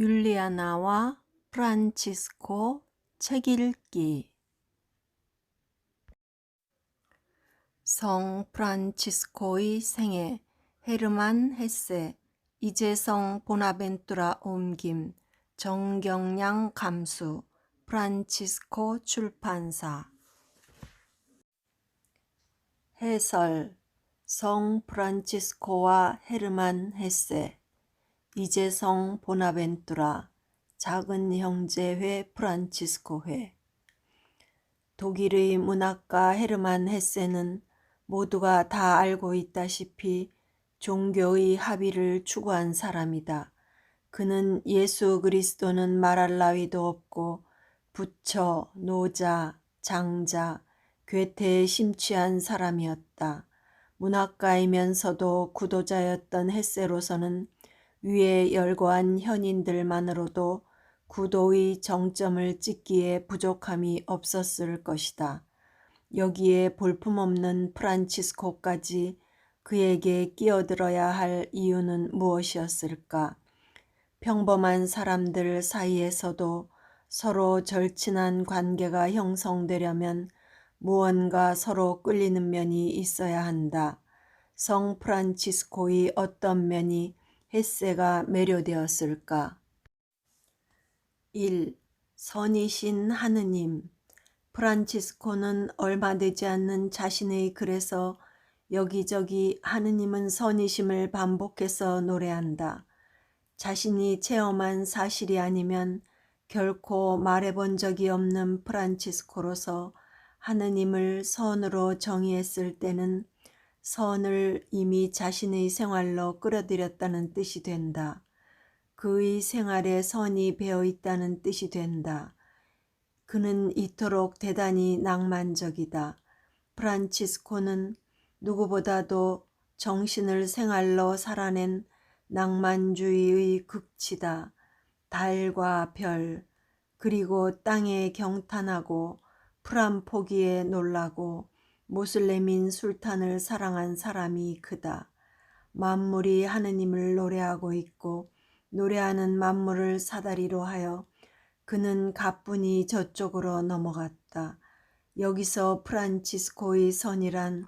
율리아나와 프란치스코 책 읽기. 성 프란치스코의 생애 헤르만 헤세 이재성 보나벤투라 옮김 정경량 감수 프란치스코 출판사. 해설 성 프란치스코와 헤르만 헤세 이재성 보나벤투라 작은 형제회 프란치스코회 독일의 문학가 헤르만 헤세는 모두가 다 알고 있다시피 종교의 합의를 추구한 사람이다. 그는 예수 그리스도는 말할 나위도 없고 부처, 노자, 장자, 괴테에 심취한 사람이었다. 문학가이면서도 구도자였던 헤세로서는 위에 열거한 현인들만으로도 구도의 정점을 찍기에 부족함이 없었을 것이다. 여기에 볼품없는 프란치스코까지 그에게 끼어들어야 할 이유는 무엇이었을까? 평범한 사람들 사이에서도 서로 절친한 관계가 형성되려면 무언가 서로 끌리는 면이 있어야 한다. 성 프란치스코의 어떤 면이 햇세가 매료되었을까? 1. 선이신 하느님 프란치스코는 얼마 되지 않는 자신의 글에서 여기저기 하느님은 선이심을 반복해서 노래한다. 자신이 체험한 사실이 아니면 결코 말해본 적이 없는 프란치스코로서 하느님을 선으로 정의했을 때는 선을 이미 자신의 생활로 끌어들였다는 뜻이 된다. 그의 생활에 선이 배어 있다는 뜻이 된다. 그는 이토록 대단히 낭만적이다. 프란치스코는 누구보다도 정신을 생활로 살아낸 낭만주의의 극치다. 달과 별, 그리고 땅에 경탄하고 풀한 포기에 놀라고 모슬레민 술탄을 사랑한 사람이 크다. 만물이 하느님을 노래하고 있고 노래하는 만물을 사다리로 하여 그는 가뿐히 저쪽으로 넘어갔다. 여기서 프란치스코의 선이란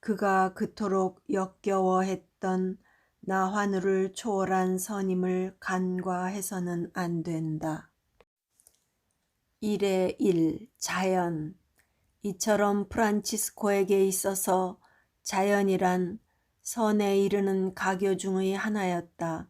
그가 그토록 역겨워했던 나환우를 초월한 선임을 간과해서는 안 된다. 1의 1. 자연 이처럼 프란치스코에게 있어서 자연이란 선에 이르는 가교 중의 하나였다.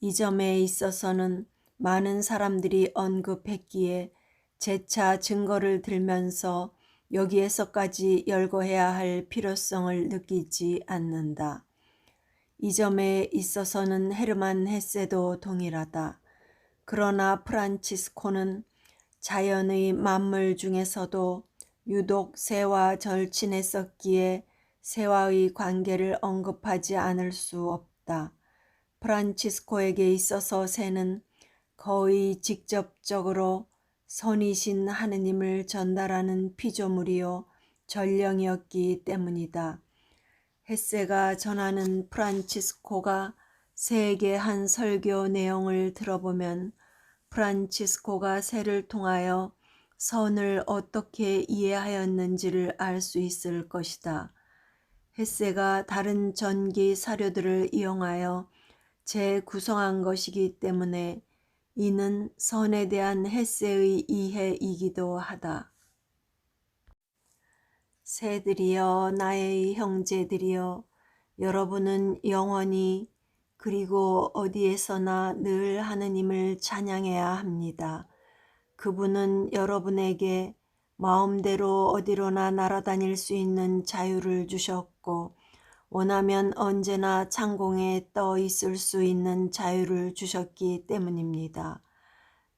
이 점에 있어서는 많은 사람들이 언급했기에 재차 증거를 들면서 여기에서까지 열거해야 할 필요성을 느끼지 않는다. 이 점에 있어서는 헤르만 헤세도 동일하다. 그러나 프란치스코는 자연의 만물 중에서도 유독 새와 절친했었기에 새와의 관계를 언급하지 않을 수 없다. 프란치스코에게 있어서 새는 거의 직접적으로 선이신 하느님을 전달하는 피조물이요 전령이었기 때문이다. 햇세가 전하는 프란치스코가 새에게 한 설교 내용을 들어보면 프란치스코가 새를 통하여 선을 어떻게 이해하였는지를 알 수 있을 것이다. 햇세가 다른 전기 사료들을 이용하여 재구성한 것이기 때문에 이는 선에 대한 햇세의 이해이기도 하다. 새들이여 나의 형제들이여 여러분은 영원히 그리고 어디에서나 늘 하느님을 찬양해야 합니다. 그분은 여러분에게 마음대로 어디로나 날아다닐 수 있는 자유를 주셨고 원하면 언제나 창공에 떠 있을 수 있는 자유를 주셨기 때문입니다.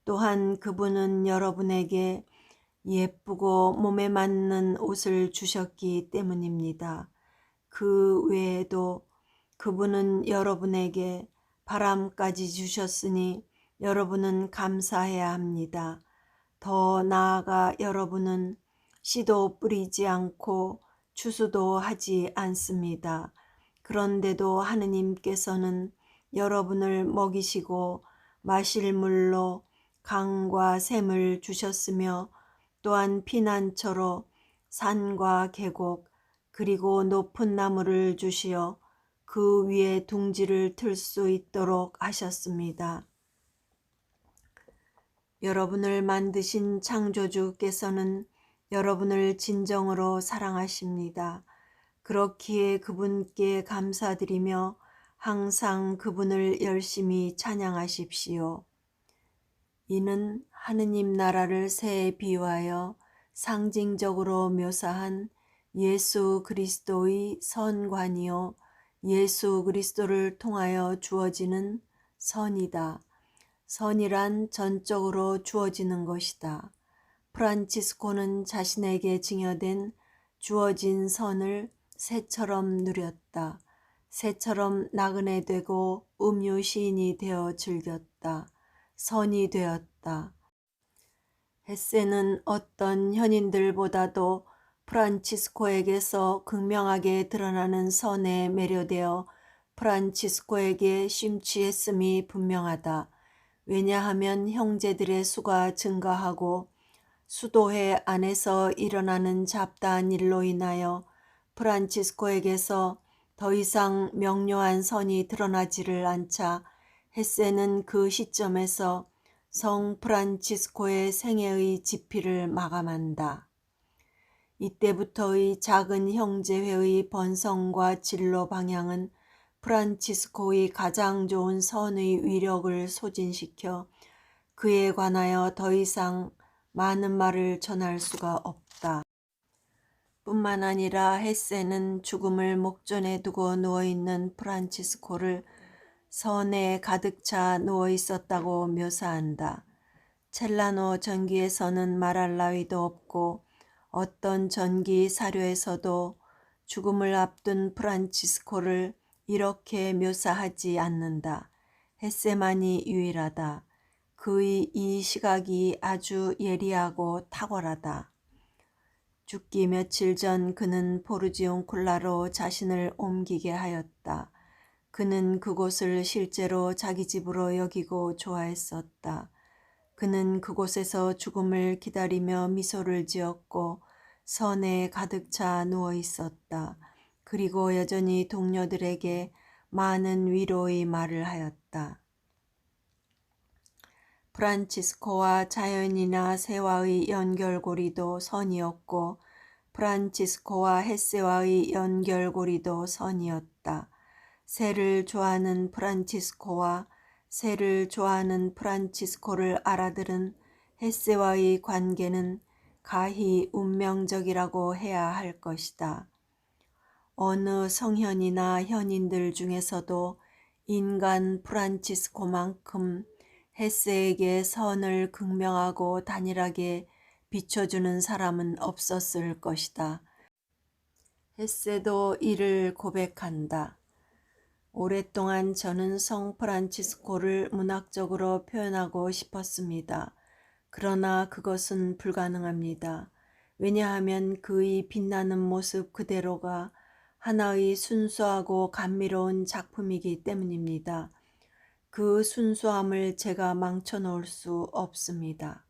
또한 그분은 여러분에게 예쁘고 몸에 맞는 옷을 주셨기 때문입니다. 그 외에도 그분은 여러분에게 바람까지 주셨으니 여러분은 감사해야 합니다. 더 나아가 여러분은 씨도 뿌리지 않고 추수도 하지 않습니다. 그런데도 하느님께서는 여러분을 먹이시고 마실 물로 강과 샘을 주셨으며 또한 피난처로 산과 계곡 그리고 높은 나무를 주시어 그 위에 둥지를 틀 수 있도록 하셨습니다. 여러분을 만드신 창조주께서는 여러분을 진정으로 사랑하십니다. 그렇기에 그분께 감사드리며 항상 그분을 열심히 찬양하십시오. 이는 하느님 나라를 새에 비유하여 상징적으로 묘사한 예수 그리스도의 선관이요 예수 그리스도를 통하여 주어지는 선이다. 선이란 전적으로 주어지는 것이다. 프란치스코는 자신에게 증여된 주어진 선을 새처럼 누렸다. 새처럼 나그네 되고 음유 시인이 되어 즐겼다. 선이 되었다. 헤세는 어떤 현인들보다도 프란치스코에게서 극명하게 드러나는 선에 매료되어 프란치스코에게 심취했음이 분명하다. 왜냐하면 형제들의 수가 증가하고 수도회 안에서 일어나는 잡다한 일로 인하여 프란치스코에게서 더 이상 명료한 선이 드러나지를 않자 헤세는 그 시점에서 성 프란치스코의 생애의 지피를 마감한다. 이때부터의 작은 형제회의 번성과 진로 방향은 프란치스코의 가장 좋은 선의 위력을 소진시켜 그에 관하여 더 이상 많은 말을 전할 수가 없다. 뿐만 아니라 헤세는 죽음을 목전에 두고 누워있는 프란치스코를 선에 가득 차 누워 있었다고 묘사한다. 첼라노 전기에서는 말할 나위도 없고 어떤 전기 사료에서도 죽음을 앞둔 프란치스코를 이렇게 묘사하지 않는다. 헤세만이 유일하다. 그의 이 시각이 아주 예리하고 탁월하다. 죽기 며칠 전 그는 포르지온쿨라로 자신을 옮기게 하였다. 그는 그곳을 실제로 자기 집으로 여기고 좋아했었다. 그는 그곳에서 죽음을 기다리며 미소를 지었고 선에 가득 차 누워 있었다. 그리고 여전히 동료들에게 많은 위로의 말을 하였다. 프란치스코와 자연이나 세와의 연결고리도 선이었고 프란치스코와 헤세와의 연결고리도 선이었다. 새를 좋아하는 프란치스코와 새를 좋아하는 프란치스코를 알아들은 헤세와의 관계는 가히 운명적이라고 해야 할 것이다. 어느 성현이나 현인들 중에서도 인간 프란치스코만큼 헤세에게 선을 극명하고 단일하게 비춰주는 사람은 없었을 것이다. 헤세도 이를 고백한다. 오랫동안 저는 성 프란치스코를 문학적으로 표현하고 싶었습니다. 그러나 그것은 불가능합니다. 왜냐하면 그의 빛나는 모습 그대로가 하나의 순수하고 감미로운 작품이기 때문입니다. 그 순수함을 제가 망쳐놓을 수 없습니다.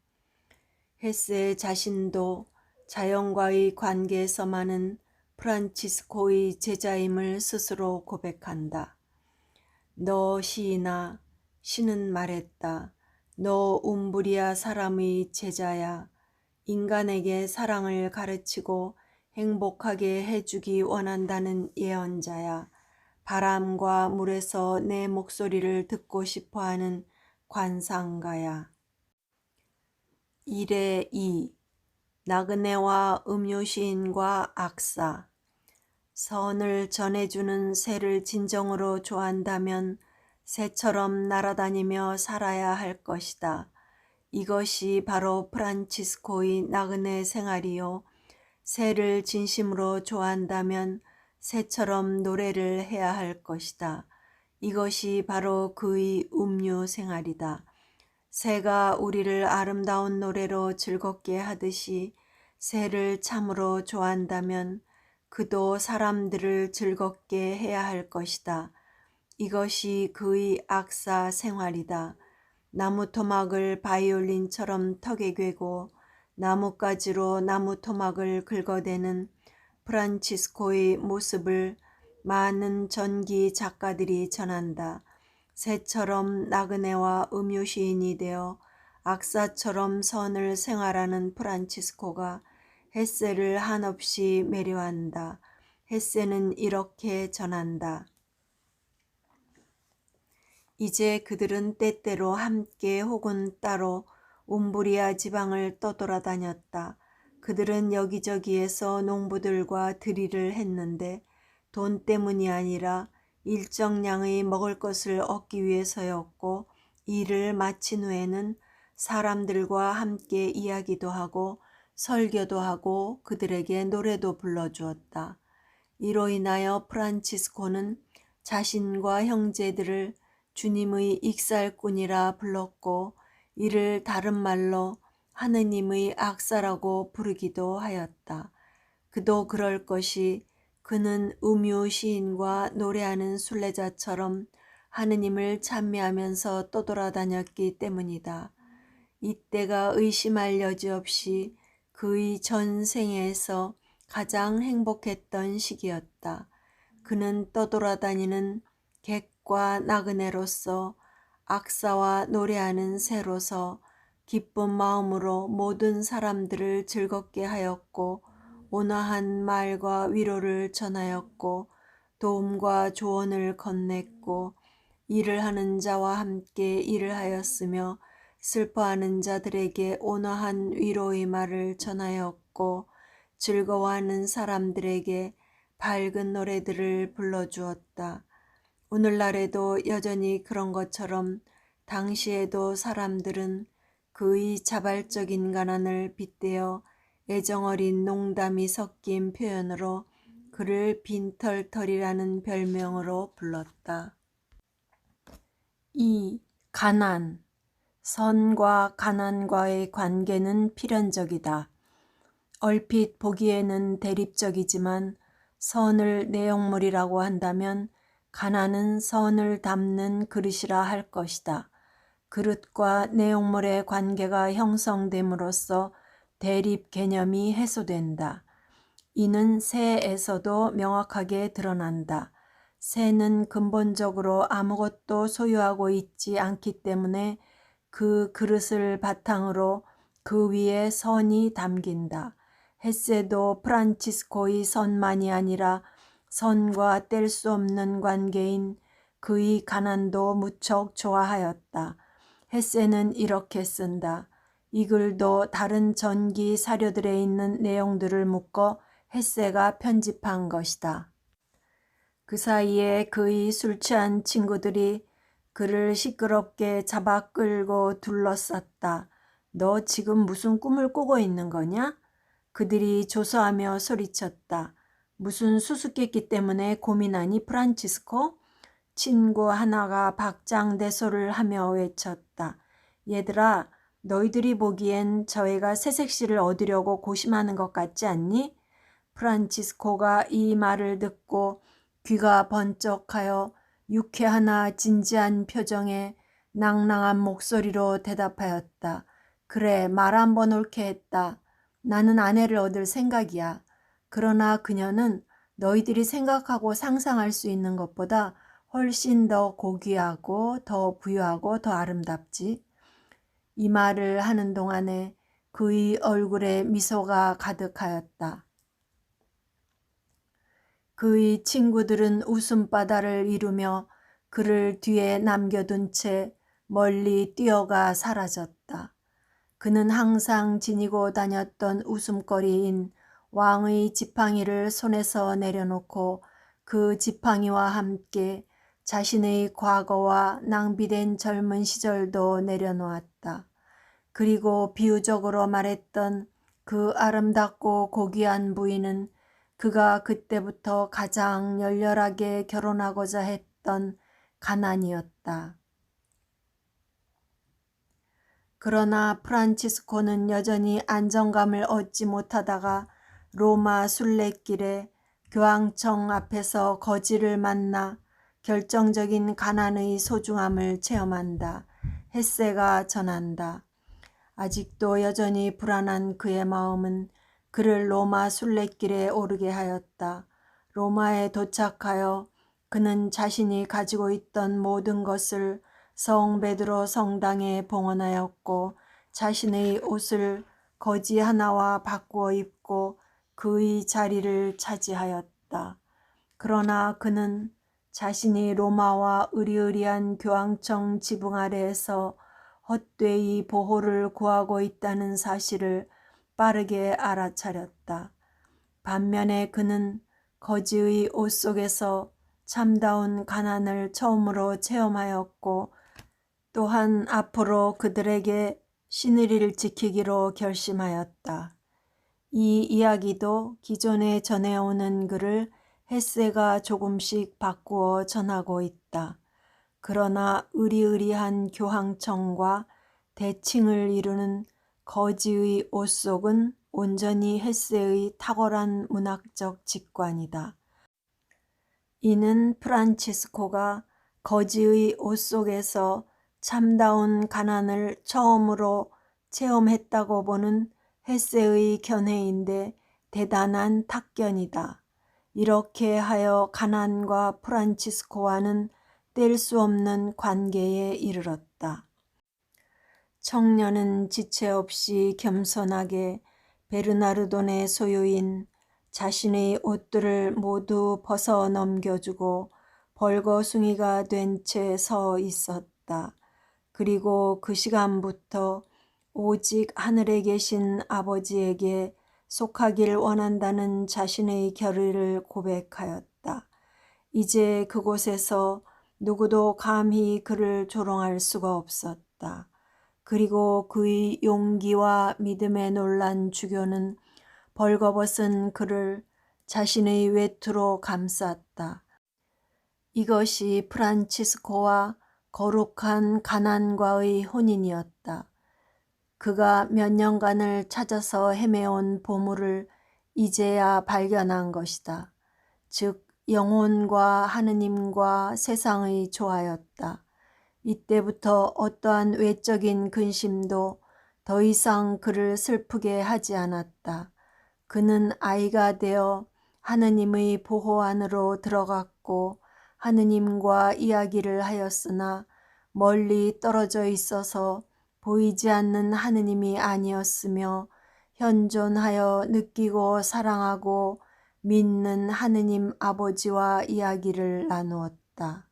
헤세 자신도 자연과의 관계에서만은 프란치스코의 제자임을 스스로 고백한다. 너 시인아, 신은 말했다. 너 움브리아 사람의 제자야. 인간에게 사랑을 가르치고 행복하게 해주기 원한다는 예언자야. 바람과 물에서 내 목소리를 듣고 싶어 하는 관상가야. 1의 2 나그네와 음유시인과 악사 선을 전해주는 새를 진정으로 좋아한다면 새처럼 날아다니며 살아야 할 것이다. 이것이 바로 프란치스코의 나그네 생활이요. 새를 진심으로 좋아한다면 새처럼 노래를 해야 할 것이다. 이것이 바로 그의 음유 생활이다. 새가 우리를 아름다운 노래로 즐겁게 하듯이 새를 참으로 좋아한다면 그도 사람들을 즐겁게 해야 할 것이다. 이것이 그의 악사 생활이다. 나무 토막을 바이올린처럼 턱에 괴고 나뭇가지로 나무 토막을 긁어대는 프란치스코의 모습을 많은 전기 작가들이 전한다. 새처럼 나그네와 음유 시인이 되어 악사처럼 선을 생활하는 프란치스코가 햇세를 한없이 매료한다. 햇세는 이렇게 전한다. 이제 그들은 때때로 함께 혹은 따로 움브리아 지방을 떠돌아다녔다. 그들은 여기저기에서 농부들과 들이를 했는데 돈 때문이 아니라 일정량의 먹을 것을 얻기 위해서였고 일을 마친 후에는 사람들과 함께 이야기도 하고 설교도 하고 그들에게 노래도 불러주었다. 이로 인하여 프란치스코는 자신과 형제들을 주님의 익살꾼이라 불렀고 이를 다른 말로 하느님의 악사라고 부르기도 하였다. 그도 그럴 것이 그는 음유 시인과 노래하는 순례자처럼 하느님을 찬미하면서 떠돌아다녔기 때문이다. 이때가 의심할 여지 없이 그의 전생에서 가장 행복했던 시기였다. 그는 떠돌아다니는 객과 나그네로서 악사와 노래하는 새로서 기쁜 마음으로 모든 사람들을 즐겁게 하였고 온화한 말과 위로를 전하였고 도움과 조언을 건넸고 일을 하는 자와 함께 일을 하였으며 슬퍼하는 자들에게 온화한 위로의 말을 전하였고 즐거워하는 사람들에게 밝은 노래들을 불러주었다. 오늘날에도 여전히 그런 것처럼 당시에도 사람들은 그의 자발적인 가난을 빗대어 애정어린 농담이 섞인 표현으로 그를 빈털털이라는 별명으로 불렀다. 2. 가난 선과 가난과의 관계는 필연적이다. 얼핏 보기에는 대립적이지만 선을 내용물이라고 한다면 가난은 선을 담는 그릇이라 할 것이다. 그릇과 내용물의 관계가 형성됨으로써 대립 개념이 해소된다. 이는 새에서도 명확하게 드러난다. 새는 근본적으로 아무것도 소유하고 있지 않기 때문에 그 그릇을 바탕으로 그 위에 선이 담긴다. 햇세도 프란치스코의 선만이 아니라 선과 뗄 수 없는 관계인 그의 가난도 무척 좋아하였다. 햇세는 이렇게 쓴다. 이 글도 다른 전기 사료들에 있는 내용들을 묶어 햇세가 편집한 것이다. 그 사이에 그의 술 취한 친구들이 그를 시끄럽게 잡아 끌고 둘러쌌다. 너 지금 무슨 꿈을 꾸고 있는 거냐? 그들이 조소하며 소리쳤다. 무슨 수수께끼 때문에 고민하니 프란치스코? 친구 하나가 박장대소를 하며 외쳤다. 얘들아, 너희들이 보기엔 저 애가 새색시를 얻으려고 고심하는 것 같지 않니? 프란치스코가 이 말을 듣고 귀가 번쩍하여 유쾌하나 진지한 표정에 낭낭한 목소리로 대답하였다. 그래, 말 한번 옳게 했다. 나는 아내를 얻을 생각이야. 그러나 그녀는 너희들이 생각하고 상상할 수 있는 것보다 훨씬 더 고귀하고 더 부유하고 더 아름답지. 이 말을 하는 동안에 그의 얼굴에 미소가 가득하였다. 그의 친구들은 웃음바다를 이루며 그를 뒤에 남겨둔 채 멀리 뛰어가 사라졌다. 그는 항상 지니고 다녔던 웃음거리인 왕의 지팡이를 손에서 내려놓고 그 지팡이와 함께 자신의 과거와 낭비된 젊은 시절도 내려놓았다. 그리고 비유적으로 말했던 그 아름답고 고귀한 부인은 그가 그때부터 가장 열렬하게 결혼하고자 했던 가난이었다. 그러나 프란치스코는 여전히 안정감을 얻지 못하다가 로마 순례길에 교황청 앞에서 거지를 만나 결정적인 가난의 소중함을 체험한다. 햇새가 전한다. 아직도 여전히 불안한 그의 마음은 그를 로마 순례길에 오르게 하였다. 로마에 도착하여 그는 자신이 가지고 있던 모든 것을 성 베드로 성당에 봉헌하였고 자신의 옷을 거지 하나와 바꾸어 입고 그의 자리를 차지하였다. 그러나 그는 자신이 로마와 의리의리한 교황청 지붕 아래에서 헛되이 보호를 구하고 있다는 사실을 빠르게 알아차렸다. 반면에 그는 거지의 옷 속에서 참다운 가난을 처음으로 체험하였고 또한 앞으로 그들에게 신의를 지키기로 결심하였다. 이 이야기도 기존에 전해오는 글을 햇새가 조금씩 바꾸어 전하고 있다. 그러나 의리의리한 교황청과 대칭을 이루는 거지의 옷 속은 온전히 햇새의 탁월한 문학적 직관이다. 이는 프란치스코가 거지의 옷 속에서 참다운 가난을 처음으로 체험했다고 보는 햇새의 견해인데 대단한 탁견이다. 이렇게 하여 가난과 프란치스코와는 뗄 수 없는 관계에 이르렀다. 청년은 지체 없이 겸손하게 베르나르돈의 소유인 자신의 옷들을 모두 벗어 넘겨주고 벌거숭이가 된 채 서 있었다. 그리고 그 시간부터 오직 하늘에 계신 아버지에게 속하길 원한다는 자신의 결의를 고백하였다. 이제 그곳에서 누구도 감히 그를 조롱할 수가 없었다. 그리고 그의 용기와 믿음에 놀란 주교는 벌거벗은 그를 자신의 외투로 감쌌다. 이것이 프란치스코와 거룩한 가난과의 혼인이었다. 그가 몇 년간을 찾아서 헤매온 보물을 이제야 발견한 것이다. 즉 영혼과 하느님과 세상의 조화였다. 이때부터 어떠한 외적인 근심도 더 이상 그를 슬프게 하지 않았다. 그는 아이가 되어 하느님의 보호 안으로 들어갔고 하느님과 이야기를 하였으나 멀리 떨어져 있어서 보이지 않는 하느님이 아니었으며 현존하여 느끼고 사랑하고 믿는 하느님 아버지와 이야기를 나누었다.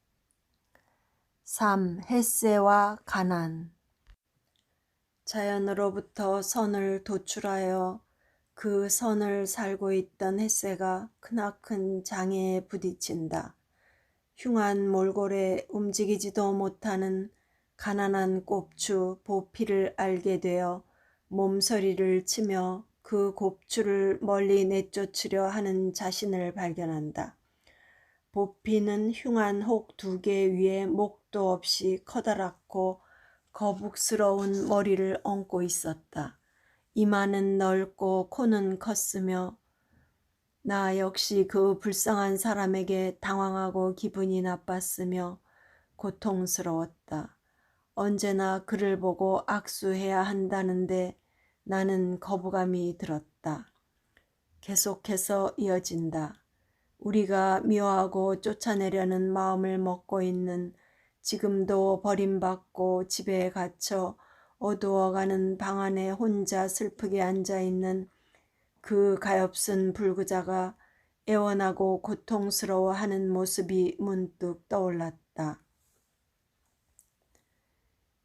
3. 햇새와 가난 자연으로부터 선을 도출하여 그 선을 살고 있던 햇새가 크나큰 장애에 부딪힌다. 흉한 몰골에 움직이지도 못하는 가난한 꼽추 보피를 알게 되어 몸서리를 치며 그 곱추를 멀리 내쫓으려 하는 자신을 발견한다. 보피는 흉한 혹 두 개 위에 목도 없이 커다랗고 거북스러운 머리를 얹고 있었다. 이마는 넓고 코는 컸으며 나 역시 그 불쌍한 사람에게 당황하고 기분이 나빴으며 고통스러웠다. 언제나 그를 보고 악수해야 한다는데 나는 거부감이 들었다. 계속해서 이어진다. 우리가 미워하고 쫓아내려는 마음을 먹고 있는 지금도 버림받고 집에 갇혀 어두워가는 방 안에 혼자 슬프게 앉아있는 그 가엾은 불구자가 애원하고 고통스러워하는 모습이 문득 떠올랐다.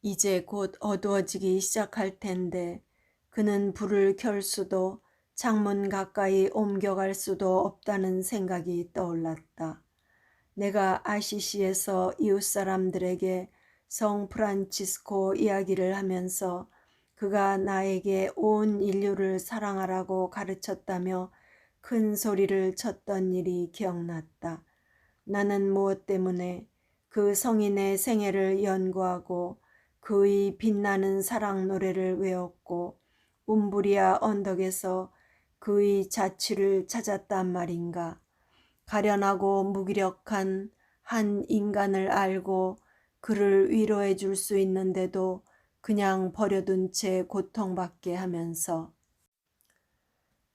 이제 곧 어두워지기 시작할 텐데 그는 불을 켤 수도 창문 가까이 옮겨갈 수도 없다는 생각이 떠올랐다. 내가 아시시에서 이웃 사람들에게 성 프란치스코 이야기를 하면서 그가 나에게 온 인류를 사랑하라고 가르쳤다며 큰 소리를 쳤던 일이 기억났다. 나는 무엇 때문에 그 성인의 생애를 연구하고 그의 빛나는 사랑 노래를 외웠고 움브리아 언덕에서 그의 자취를 찾았단 말인가. 가련하고 무기력한 한 인간을 알고 그를 위로해 줄 수 있는데도 그냥 버려둔 채 고통받게 하면서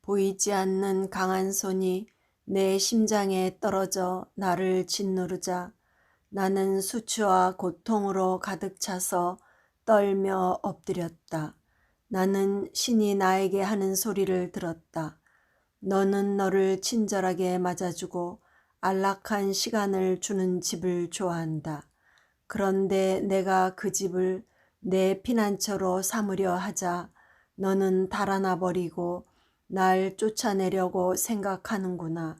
보이지 않는 강한 손이 내 심장에 떨어져 나를 짓누르자 나는 수치와 고통으로 가득 차서 떨며 엎드렸다. 나는 신이 나에게 하는 소리를 들었다. 너는 너를 친절하게 맞아주고 안락한 시간을 주는 집을 좋아한다. 그런데 내가 그 집을 내 피난처로 삼으려 하자 너는 달아나 버리고 날 쫓아내려고 생각하는구나.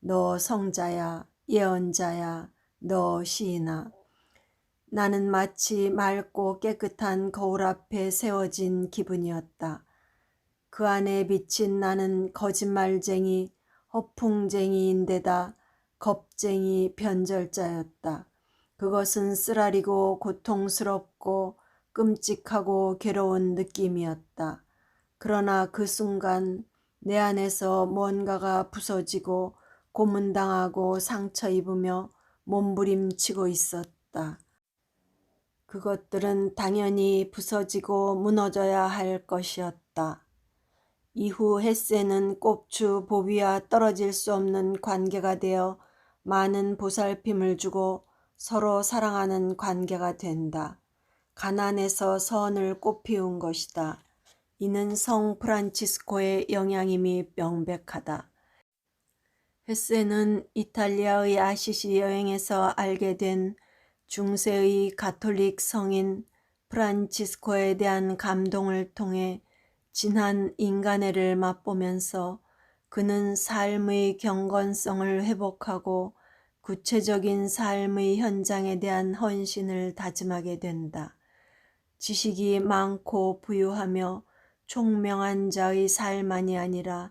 너 성자야, 예언자야, 너 시인아. 나는 마치 맑고 깨끗한 거울 앞에 세워진 기분이었다. 그 안에 비친 나는 거짓말쟁이, 허풍쟁이인데다 겁쟁이 변절자였다. 그것은 쓰라리고 고통스럽고 끔찍하고 괴로운 느낌이었다. 그러나 그 순간 내 안에서 뭔가가 부서지고 고문당하고 상처 입으며 몸부림치고 있었다. 그것들은 당연히 부서지고 무너져야 할 것이었다. 이후 햇세는 꼽추 보비와 떨어질 수 없는 관계가 되어 많은 보살핌을 주고 서로 사랑하는 관계가 된다. 가난에서 선을 꽃피운 것이다. 이는 성 프란치스코의 영향임이 명백하다. 햇세는 이탈리아의 아시시 여행에서 알게 된 중세의 가톨릭 성인 프란치스코에 대한 감동을 통해 진한 인간애를 맛보면서 그는 삶의 경건성을 회복하고 구체적인 삶의 현장에 대한 헌신을 다짐하게 된다. 지식이 많고 부유하며 총명한 자의 삶만이 아니라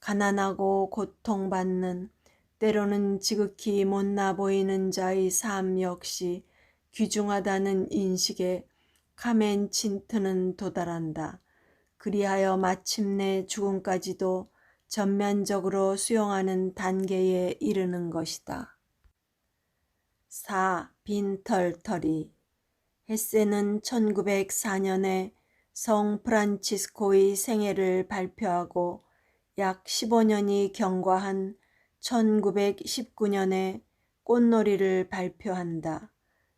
가난하고 고통받는 때로는 지극히 못나 보이는 자의 삶 역시 귀중하다는 인식에 카멘 친트는 도달한다. 그리하여 마침내 죽음까지도 전면적으로 수용하는 단계에 이르는 것이다. 4. 빈털터리 햇세는 1904년에 성 프란치스코의 생애를 발표하고 약 15년이 경과한 1919년에 꽃놀이를 발표한다.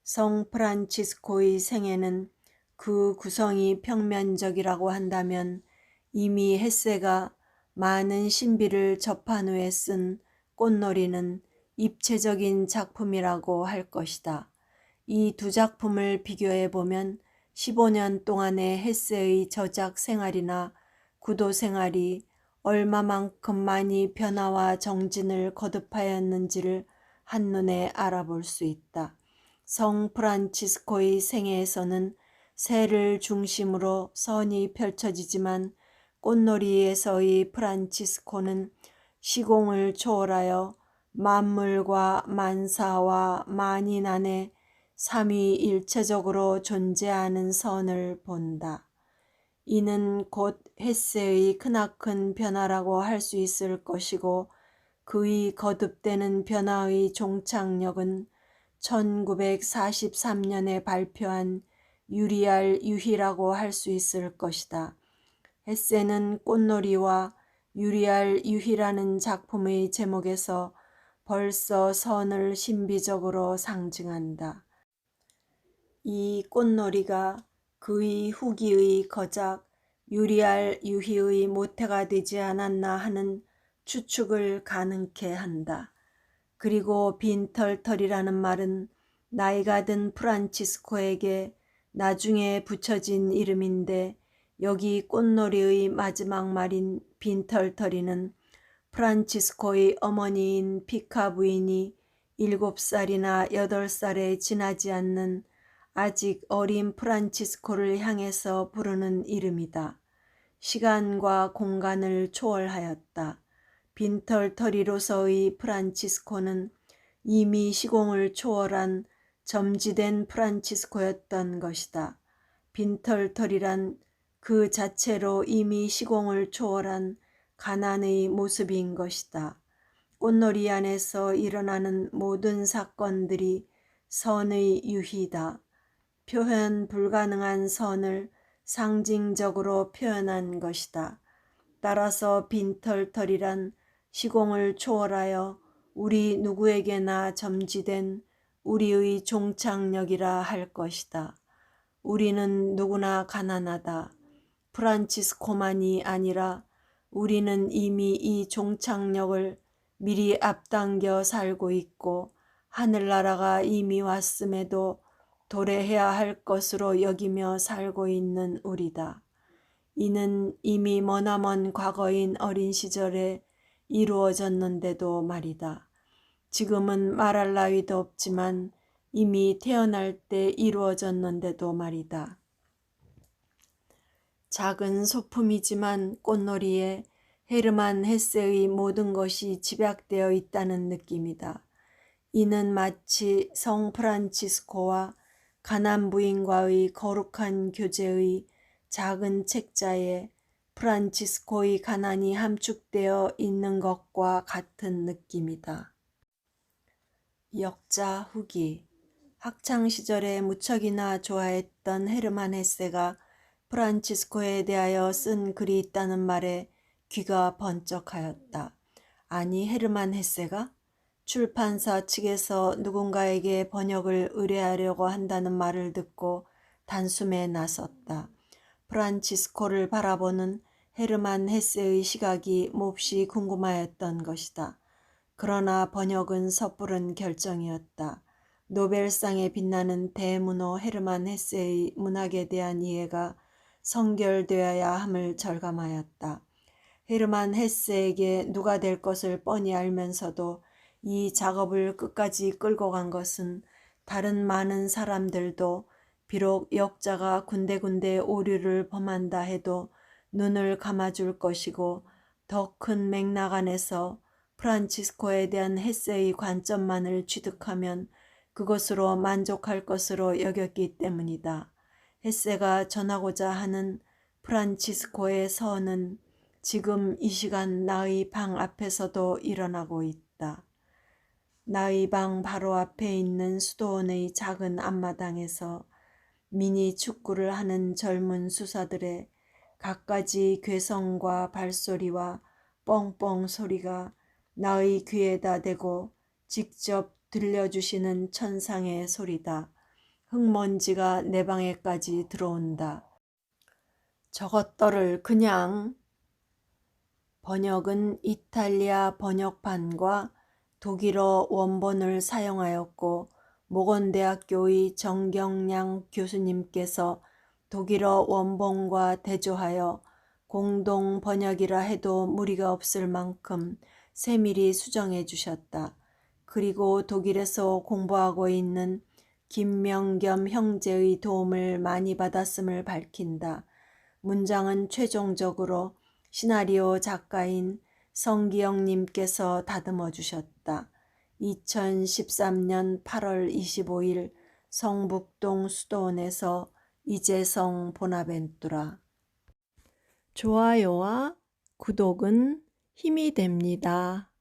성 프란치스코의 생애는 그 구성이 평면적이라고 한다면 이미 햇세가 많은 신비를 접한 후에 쓴 꽃놀이는 입체적인 작품이라고 할 것이다. 이 두 작품을 비교해 보면 15년 동안의 햇세의 저작 생활이나 구도 생활이 얼마만큼 많이 변화와 정진을 거듭하였는지를 한눈에 알아볼 수 있다. 성 프란치스코의 생애에서는 새를 중심으로 선이 펼쳐지지만 꽃놀이에서의 프란치스코는 시공을 초월하여 만물과 만사와 만인 안에 삼위 일체적으로 존재하는 선을 본다. 이는 곧 햇세의 크나큰 변화라고 할 수 있을 것이고 그의 거듭되는 변화의 종착역은 1943년에 발표한 유리알 유희라고 할 수 있을 것이다. 햇세는 꽃놀이와 유리알 유희라는 작품의 제목에서 벌써 선을 신비적으로 상징한다. 이 꽃놀이가 그의 후기의 거작 유리알 유희의 모태가 되지 않았나 하는 추측을 가능케 한다. 그리고 빈털털이라는 말은 나이가 든 프란치스코에게 나중에 붙여진 이름인데 여기 꽃놀이의 마지막 말인 빈털털이는 프란치스코의 어머니인 피카 부인이 일곱 살이나 여덟 살에 지나지 않는 아직 어린 프란치스코를 향해서 부르는 이름이다. 시간과 공간을 초월하였다. 빈털터리로서의 프란치스코는 이미 시공을 초월한 점지된 프란치스코였던 것이다. 빈털터리란 그 자체로 이미 시공을 초월한 가난의 모습인 것이다. 꽃놀이 안에서 일어나는 모든 사건들이 선의 유희다. 표현 불가능한 선을 상징적으로 표현한 것이다. 따라서 빈털털이란 시공을 초월하여 우리 누구에게나 점지된 우리의 종착역이라 할 것이다. 우리는 누구나 가난하다. 프란치스코만이 아니라 우리는 이미 이 종착역을 미리 앞당겨 살고 있고 하늘나라가 이미 왔음에도 도래해야 할 것으로 여기며 살고 있는 우리다. 이는 이미 머나먼 과거인 어린 시절에 이루어졌는데도 말이다. 지금은 말할 나위도 없지만 이미 태어날 때 이루어졌는데도 말이다. 작은 소품이지만 꽃놀이에 헤르만 헤세의 모든 것이 집약되어 있다는 느낌이다. 이는 마치 성 프란치스코와 가난 부인과의 거룩한 교제의 작은 책자에 프란치스코의 가난이 함축되어 있는 것과 같은 느낌이다. 역자 후기 학창 시절에 무척이나 좋아했던 헤르만 헤세가 프란치스코에 대하여 쓴 글이 있다는 말에 귀가 번쩍하였다. 아니 헤르만 헤세가 출판사 측에서 누군가에게 번역을 의뢰하려고 한다는 말을 듣고 단숨에 나섰다. 프란치스코를 바라보는 헤르만 헤세의 시각이 몹시 궁금하였던 것이다. 그러나 번역은 섣부른 결정이었다. 노벨상에 빛나는 대문호 헤르만 헤세의 문학에 대한 이해가 성결되어야 함을 절감하였다. 헤르만 헤세에게 누가 될 것을 뻔히 알면서도 이 작업을 끝까지 끌고 간 것은 다른 많은 사람들도 비록 역자가 군데군데 오류를 범한다 해도 눈을 감아줄 것이고 더 큰 맥락 안에서 프란치스코에 대한 헤세의 관점만을 취득하면 그것으로 만족할 것으로 여겼기 때문이다. 헤세가 전하고자 하는 프란치스코의 선은 지금 이 시간 나의 방 앞에서도 일어나고 있다. 나의 방 바로 앞에 있는 수도원의 작은 앞마당에서 미니 축구를 하는 젊은 수사들의 갖가지 괴성과 발소리와 뻥뻥 소리가 나의 귀에다 대고 직접 들려주시는 천상의 소리다. 흙먼지가 내 방에까지 들어온다. 저것들을 그냥 번역은 이탈리아 번역판과 독일어 원본을 사용하였고 모건대학교의 정경량 교수님께서 독일어 원본과 대조하여 공동 번역이라 해도 무리가 없을 만큼 세밀히 수정해 주셨다. 그리고 독일에서 공부하고 있는 김명겸 형제의 도움을 많이 받았음을 밝힌다. 문장은 최종적으로 시나리오 작가인 성기영님께서 다듬어 주셨다. 2013년 8월 25일 성북동 수도원에서 이재성 보나벤뚜라 좋아요와 구독은 힘이 됩니다.